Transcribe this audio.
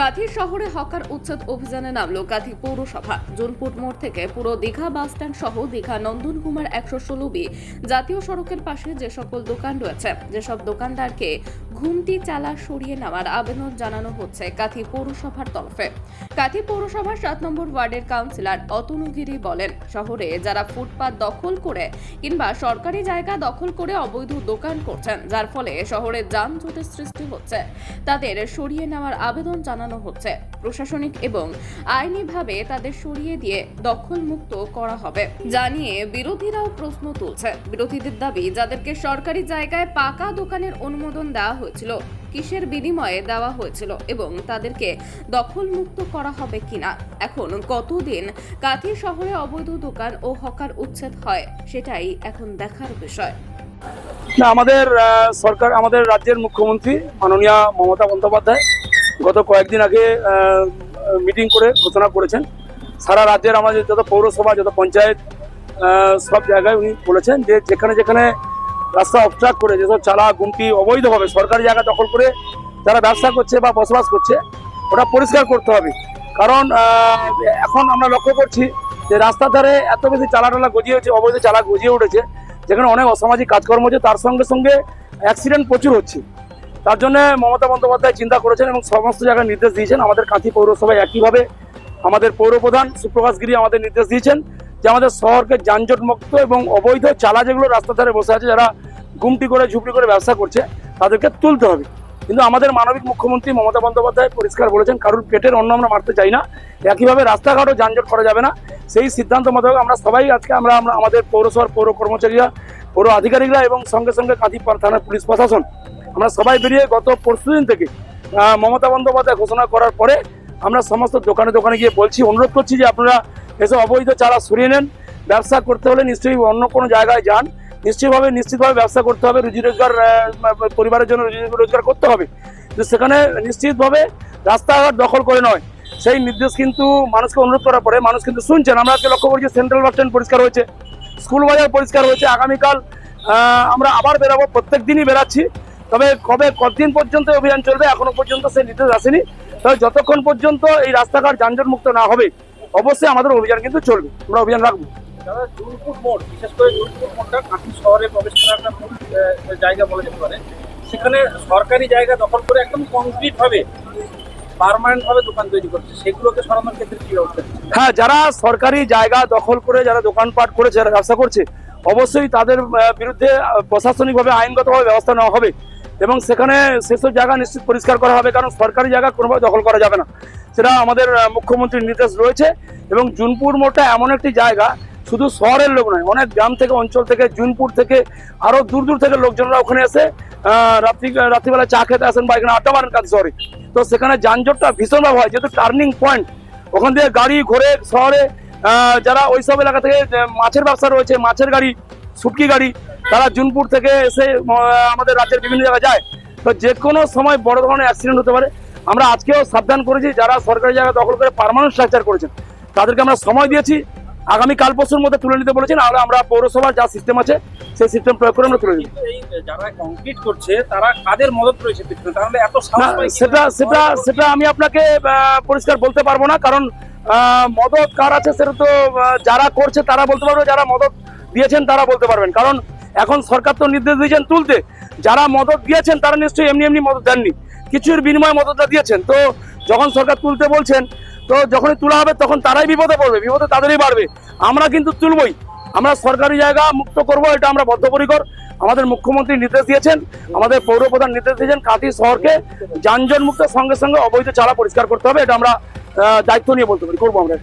কাঁথি শহরে হকার উচ্ছেদ অভিযানে নামলো কাঁথি পৌরসভা। জোনপুর মোড় থেকে পুরো দীঘা বাস স্ট্যান্ড সহ দীঘা নন্দন কুমার একশো ষোলো বি জাতীয় সড়কের পাশে যে সকল দোকান রয়েছে যেসব দোকানদারকে ঘুমটি চালা সরিয়ে নেওয়ার আবেদন জানানো হচ্ছে কাঁথি পৌরসভার তরফে। কাঁথি পৌরসভার সাত নম্বর ওয়ার্ডের কাউন্সিলর অতনুগিরি বলেন, শহরে যারা ফুটপাত দখল করে কিংবা সরকারি জায়গা দখল করে অবৈধ দোকান করছেন, যার ফলে শহরে যানজটের সৃষ্টি হচ্ছে, তাদের সরিয়ে নেওয়ার আবেদন জানানো হচ্ছে। প্রশাসনিক এবং আইনিভাবে তাদের সরিয়ে দিয়ে দখল মুক্ত করা হবে জানিয়ে বিরোধীরাও প্রশ্ন তুলছে। বিরোধীদের দাবি, যাদেরকে সরকারি জায়গায় পাকা দোকানের অনুমোদন দেওয়া হয়েছিল, কিসের বিনিময়ে দেওয়া হয়েছিল এবং তাদেরকে দখল মুক্ত করা হবে কিনা? এখন কতদিন কাঁথি শহরে অবৈধ দোকান ও হকার উচ্ছেদ হয়, সেটাই এখন দেখার বিষয়। না, আমাদের সরকার, আমাদের রাজ্যের মুখ্যমন্ত্রী মাননীয় মমতা বন্দ্যোপাধ্যায় গত কয়েকদিন আগে মিটিং করে ঘোষণা করেছেন। সারা রাজ্যের আমাদের যত পৌরসভা, যত পঞ্চায়েত সব জায়গায় উনি বলেছেন যে যেখানে যেখানে রাস্তা অবস্ট্রাক্ট করে, যেসব চালা, গুমটি অবৈধভাবে সরকারি জায়গা দখল করে যারা ব্যবসা করছে বা বসবাস করছে, ওটা পরিষ্কার করতে হবে। কারণ এখন আমরা লক্ষ্য করছি যে রাস্তার ধারে এত বেশি চালা টালা গজিয়ে হচ্ছে অবৈধ চালা গজিয়ে উঠেছে, যেখানে অনেক অসামাজিক কাজকর্ম হচ্ছে, তার সঙ্গে সঙ্গে অ্যাক্সিডেন্ট প্রচুর হচ্ছে। তার জন্য মমতা বন্দ্যোপাধ্যায় চিন্তা করেছেন এবং সমস্ত জায়গায় নির্দেশ দিয়েছেন। আমাদের কাঁথি পৌরসভায় একইভাবে আমাদের পৌরপ্রধান সুপ্রকাশ গিরি আমাদের নির্দেশ দিয়েছেন যে আমাদের শহরকে যানজট মুক্ত এবং অবৈধ চালা যেগুলো রাস্তার ধারে বসে আছে, যারা গুমটি করে, ঝুপড়ি করে ব্যবসা করছে, তাদেরকে তুলতে হবে। কিন্তু আমাদের মানবিক মুখ্যমন্ত্রী মমতা বন্দ্যোপাধ্যায় পরিষ্কার বলেছেন, কারোর পেটের অন্ন আমরা মারতে চাই না, একইভাবে রাস্তাঘাটও যানজট করা যাবে না। সেই সিদ্ধান্ত মোতাবেক আমরা সবাই আজকে আমরা আমরা আমাদের পৌরসভার পৌর কর্মচারীরা, পৌর আধিকারিকরা এবং সঙ্গে সঙ্গে কাঁথি থানার পুলিশ প্রশাসন আমরা সবাই বেরিয়ে গত পরশুদিন থেকে মমতা বন্দ্যোপাধ্যায় ঘোষণা করার পরে আমরা সমস্ত দোকানে দোকানে গিয়ে বলছি, অনুরোধ করছি যে আপনারা এসব অবৈধ চারা সরিয়ে নেন। ব্যবসা করতে হলে নিশ্চয়ই অন্য কোনো জায়গায় যান। নিশ্চয়ভাবে, নিশ্চিতভাবে ব্যবসা করতে হবে। রুজি রোজগার পরিবারের জন্য রুজি রোজগার করতে হবে। তো সেখানে নিশ্চিতভাবে রাস্তাঘাট দখল করে নয়। সেই নির্দেশ কিন্তু মানুষকে অনুরোধ করার পরে মানুষ কিন্তু শুনছেন। আমরা আজকে লক্ষ্য করছি সেন্ট্রাল বাস স্ট্যান্ড পরিষ্কার হয়েছে, স্কুল বাজার পরিষ্কার হয়েছে। আগামীকাল আমরা আবার বেরাবো। প্রত্যেক দিনই বেরাচ্ছি। তবে কবে কতদিন পর্যন্ত অভিযান চলবে এখনও পর্যন্ত সেই নির্দেশ আসেনি। তবে যতক্ষণ পর্যন্ত এই রাস্তাঘাট যানজট মুক্ত না হবে অবশ্যই আমাদের অভিযান কিন্তু চলবে। আমরা অভিযান রাখব। মোড় বিশেষ করে মোড়টা শহরে প্রবেশ করার একটা মূল, জায়গা বলা যেতে পারে সেখানে সরকারি জায়গা দখল করে একদম কংক্রিট ভাবে পার্মানেন্ট ভাবে দোকান তৈরি করছে। সেগুলোকে সরানোর ক্ষেত্রে কি ব্যবস্থা হ্যাঁ যারা সরকারি জায়গা দখল করে যারা দোকানপাট করেছে যারা ব্যবসা করছে অবশ্যই তাদের বিরুদ্ধে প্রশাসনিকভাবে আইনগতভাবে ব্যবস্থা নেওয়া হবে। এবং সেখানে সেসব জায়গা নিশ্চিত পরিষ্কার করা হবে, কারণ সরকারি জায়গা কোনোভাবে দখল করা যাবে না। সেটা আমাদের মুখ্যমন্ত্রীর নির্দেশ রয়েছে এবং জুনপুর মোড়টা এমন একটি জায়গা, শুধু শহরের লোক নয়, অনেক গ্রাম থেকে, অঞ্চল থেকে, জুনপুর থেকে আরও দূর দূর থেকে লোকজনরা ওখানে এসে রাত্রি, রাত্রিবেলা চা খেতে আসেন বা এখানে আড্ডা মারেন কাজ শহরে তো সেখানে যানজটটা ভীষণভাবে হয়, যেহেতু টার্নিং পয়েন্ট ওখান থেকে গাড়ি ঘোরে শহরে যারা ওইসব এলাকা থেকে মাছের ব্যবসা রয়েছে, মাছের গাড়ি সুটকি গাড়ি তারা জুনপুর থেকে এসে আমাদের রাজ্যের বিভিন্ন জায়গায় যায়। তো যে কোনো সময় বড় ধরনের অ্যাক্সিডেন্ট হতে পারে। আমরা আজকেও সাবধান করেছি যারা সরকারি জায়গা দখল করে পারমানেন্ট স্ট্রাকচার করেছেন তাদেরকে আমরা সময় দিয়েছি। আগামী কাল পরশুর মধ্যে তুলে নিতে বলেছেন আর আমরা পৌরসভার যা সিস্টেম আছে সেই সিস্টেম প্রয়োগ করে আমরা তুলে নিই যারা কংক্রিট করছে তারা কাদের মদত রয়েছে তাহলে এত? সেটা সেটা সেটা আমি আপনাকে পরিষ্কার বলতে পারব না কারণ মদত কার আছে সেটা তো যারা করছে তারা বলতে পারবে যারা মদত দিয়েছেন তারা বলতে পারবেন। কারণ এখন সরকার তো নির্দেশ দিয়েছেন তুলতে। যারা মদত দিয়েছেন, তারা নিশ্চয়ই এমনি এমনি মদত দেননি। কিছুর বিনিময়ে মদতটা দিয়েছেন। তো যখন সরকার তুলতে বলছেন, তো যখনই তোলা হবে, তখন তারাই বিপদে পড়বে। বিপদে তাদেরই বাড়বে। আমরা কিন্তু তুলবই। আমরা সরকারি জায়গা মুক্ত করব, এটা আমরা বদ্ধপরিকর। আমাদের মুখ্যমন্ত্রী নির্দেশ দিয়েছেন। আমাদের পৌরপ্রধান নির্দেশ দিয়েছেন কাঁথি শহরকে যানজট মুক্ত সঙ্গে সঙ্গে অবৈধ চালা পরিষ্কার করতে হবে, এটা আমরা দায়িত্ব নিয়ে বলতে পারি। করব আমরা।